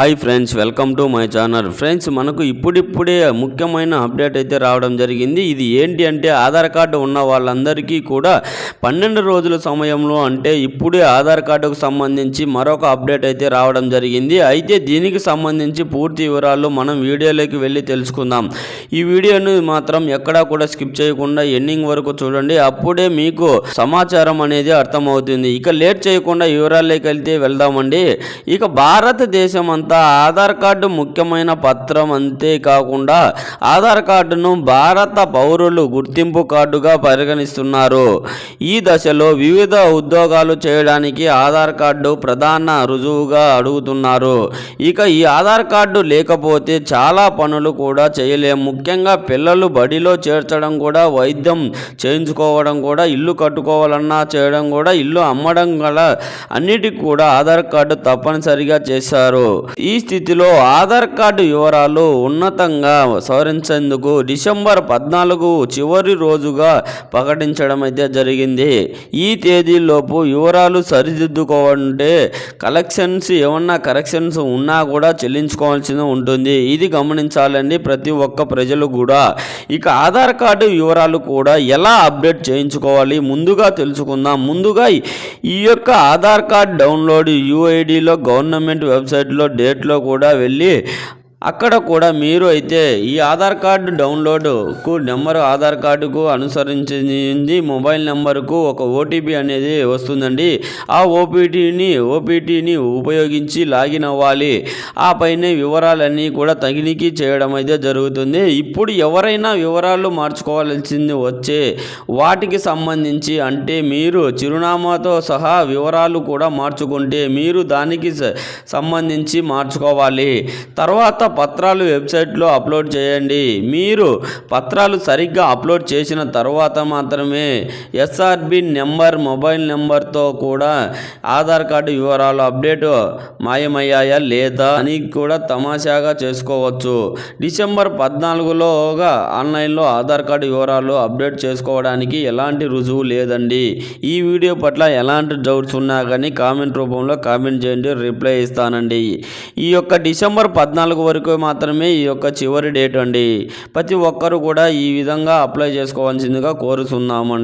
Hi friends welcome to my channel friends మనకు ఇప్పుడిప్పుడే ముఖ్యమైన అప్డేట్ అయితే రావడం జరిగింది. ఇది ఏంటి అంటే ఆధార్ కార్డు ఉన్న వాళ్ళందరికీ కూడా పన్నెండు రోజుల సమయంలో అంటే ఇప్పుడే ఆధార్ కార్డుకు సంబంధించి మరొక అప్డేట్ అయితే రావడం జరిగింది. అయితే దీనికి సంబంధించి పూర్తి వివరాలు మనం వీడియోలోకి వెళ్ళి తెలుసుకుందాం. ఈ వీడియోని మాత్రం ఎక్కడా కూడా స్కిప్ చేయకుండా ఎండింగ్ వరకు చూడండి. అప్పుడే మీకు సమాచారం అనేది అర్థమవుతుంది. ఇక లేట్ చేయకుండా వివరాల్లోకి వెళ్తే వెళ్దామండి. ఇక భారతదేశం అంతా ఆధార్ కార్డు ముఖ్యమైన పత్రం అంతేకాకుండా ఆధార్ కార్డును భారత పౌరులు గుర్తింపు కార్డుగా పరిగణిస్తున్నారు. ఈ దశలో వివిధ ఉద్యోగాలు చేయడానికి ఆధార్ కార్డు ప్రధాన రుజువుగా అడుగుతున్నారు. ఇక ఈ ఆధార్ కార్డు లేకపోతే చాలా పనులు కూడా చేయలేము ముఖ్యంగా పిల్లలు బడిలో చేర్చడం కూడా వైద్యం చేయించుకోవడం కూడా ఇల్లు కట్టుకోవాలన్నా చేయడం కూడా ఇల్లు అమ్మడం గల అన్నిటికి కూడా ఆధార్ కార్డు తప్పనిసరిగా చేశారు. ఈ స్థితిలో ఆధార్ కార్డు వివరాలు ఉన్నతంగా సవరించేందుకు డిసెంబర్ పద్నాలుగు చివరి రోజుగా ప్రకటించడం అయితే జరిగింది. ఈ తేదీలోపు వివరాలు సరిదిద్దుకోవాలంటే కలెక్షన్స్ ఏమన్నా కరెక్షన్స్ ఉన్నా కూడా చెల్లించుకోవాల్సి ఉంటుంది. ఇది గమనించాలండి ప్రతి ఒక్క ప్రజలు కూడా. ఇక ఆధార్ కార్డు వివరాలు కూడా ఎలా అప్డేట్ చేయించుకోవాలి ముందుగా తెలుసుకుందాం. ముందుగా ఈ యొక్క ఆధార్ కార్డ్ డౌన్లోడ్ యూఐడిలో గవర్నమెంట్ వెబ్సైట్లో డేట్లో కూడా వెళ్ళి అక్కడ కూడా మీరు అయితే ఈ ఆధార్ కార్డు డౌన్లోడ్కు నెంబరు ఆధార్ కార్డుకు అనుసరించింది మొబైల్ నెంబర్కు ఒక ఓటీపీ అనేది వస్తుందండి. ఆ ఓపీటీని ఓపీటీని ఉపయోగించి లాగిన్ అవ్వాలి. ఆ పైన వివరాలన్నీ కూడా తగిలికి చేయడం అయితే జరుగుతుంది. ఇప్పుడు ఎవరైనా వివరాలు మార్చుకోవాల్సింది వచ్చే వాటికి సంబంధించి అంటే మీరు చిరునామాతో సహా వివరాలు కూడా మార్చుకుంటే మీరు దానికి స- సంబంధించి మార్చుకోవాలి. తర్వాత పత్రాలు వెబ్సైట్లో అప్లోడ్ చేయండి. మీరు పత్రాలు సరిగ్గా అప్లోడ్ చేసిన తర్వాత మాత్రమే ఎస్ఆర్బి నెంబర్ మొబైల్ నెంబర్తో కూడా ఆధార్ కార్డు వివరాలు అప్డేట్ మాయమయ్యాయా లేదా అని కూడా తమాషాగా చేసుకోవచ్చు. డిసెంబర్ పద్నాలుగులోగా ఆన్లైన్లో ఆధార్ కార్డు వివరాలు అప్డేట్ చేసుకోవడానికి ఎలాంటి రుజువు లేదండి. ఈ వీడియో పట్ల ఎలాంటి డౌట్స్ ఉన్నా కానీ కామెంట్ రూపంలో కామెంట్ చేయండి రిప్లై ఇస్తానండి. ఈ యొక్క డిసెంబర్ పద్నాలుగు వరకు మాత్రమే ఈ యొక్క చివరి డేట్ అండి. ప్రతి ఒక్కరు కూడా ఈ విధంగా అప్లై చేసుకోవాల్సిందిగా కోరుతున్నామండి